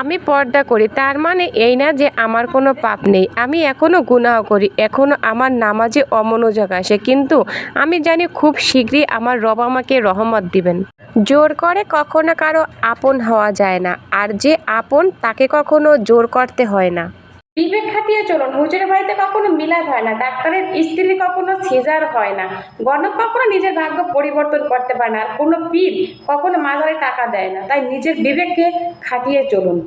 আমি পর্দা করি, তার মানে এই না যে আমার কোনো পাপ নেই। আমি এখনও গুনাহ করি এখনও আমার নামাজে অমনোযোগ আসে। কিন্তু আমি জানি খুব শীঘ্রই আমার রব আমাকে রহমত দিবেন। জোর করে কখনো কারও আপন হওয়া যায় না, আর যে আপন তাকে কখনো জোর করতে হয় না। বিবেক খাটিয়ে চলুন, হুজুরের বাড়িতে কখনো মিলাদ হয় না, ডাক্তারের স্ত্রী কখনো সিজার হয় না, গণক কখনো নিজের ভাগ্য পরিবর্তন করতে পারে না, আর কোনো পীর কখনো মাজারে টাকা দেয় না, তাই নিজের বিবেককে খাটিয়ে চলুন।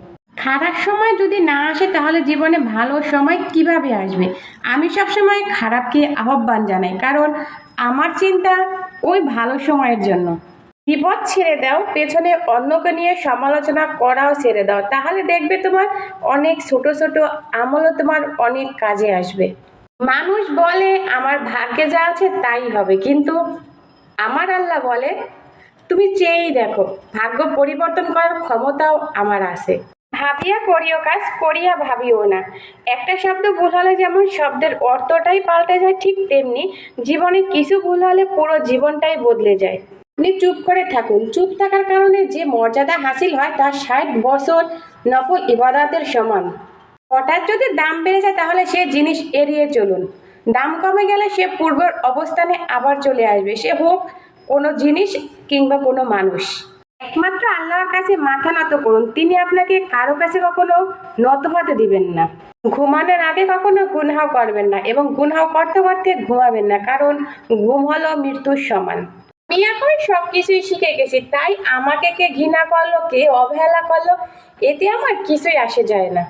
খারাপ সময় যদি না আসে, তাহলে জীবনে ভালো সময় কীভাবে আসবে? আমি সবসময় খারাপকে আহ্বান জানাই, কারণ আমার চিন্তা ওই ভালো সময়ের জন্য। বিপদ ছেড়ে দাও, পেছনে অন্যকে নিয়ে সমালোচনা করাও ছেড়ে দাও। তাহলে দেখবে তোমার অনেক ছোট ছোট আমলও তোমার অনেক কাজে আসবে। মানুষ বলে, আমার ভাগ্যে যা আছে তাই হবে। কিন্তু আমার আল্লাহ বলে, তুমি চেয়েই দেখো, ভাগ্য পরিবর্তন করার ক্ষমতাও আমার আছে। ভাবিয়া করিও কাজ, করিয়া ভাবিও না। একটা শব্দ ভুল হলে যেমন শব্দের অর্থটাই পাল্টে যায়, ঠিক তেমনি জীবনে কিছু ভুল হলে পুরো জীবনটাই বদলে যায়। আপনি চুপ করে থাকুন। চুপ থাকার কারণে যে মর্যাদা হাসিল হয়, তার ষাট বছর নফল ইবাদাতের সমান। হঠাৎ যদি দাম বেড়ে যায়, তাহলে সে জিনিস এড়িয়ে চলুন। দাম কমে গেলে সে পূর্বের অবস্থানে আবার চলে আসবে। সে হোক কোনো জিনিস কিংবা কোনো মানুষ। একমাত্র আল্লাহর কাছে মাথা নত করুন। তিনি আপনাকে কারও কাছে কখনো নত হতে দিবেন না। ঘুমানোর আগে কখনো গুনহাও করবেন না এবং গুনহাও করতে করতে ঘুমাবেন না। কারণ ঘুম হলো মৃত্যুর সমান। আমি এখন সব কিছুই শিখে গেছি, তাই আমাকে কে ঘৃণা করল, কে অবহেলা করল, এতে আমার কিছুই আসে যায় না।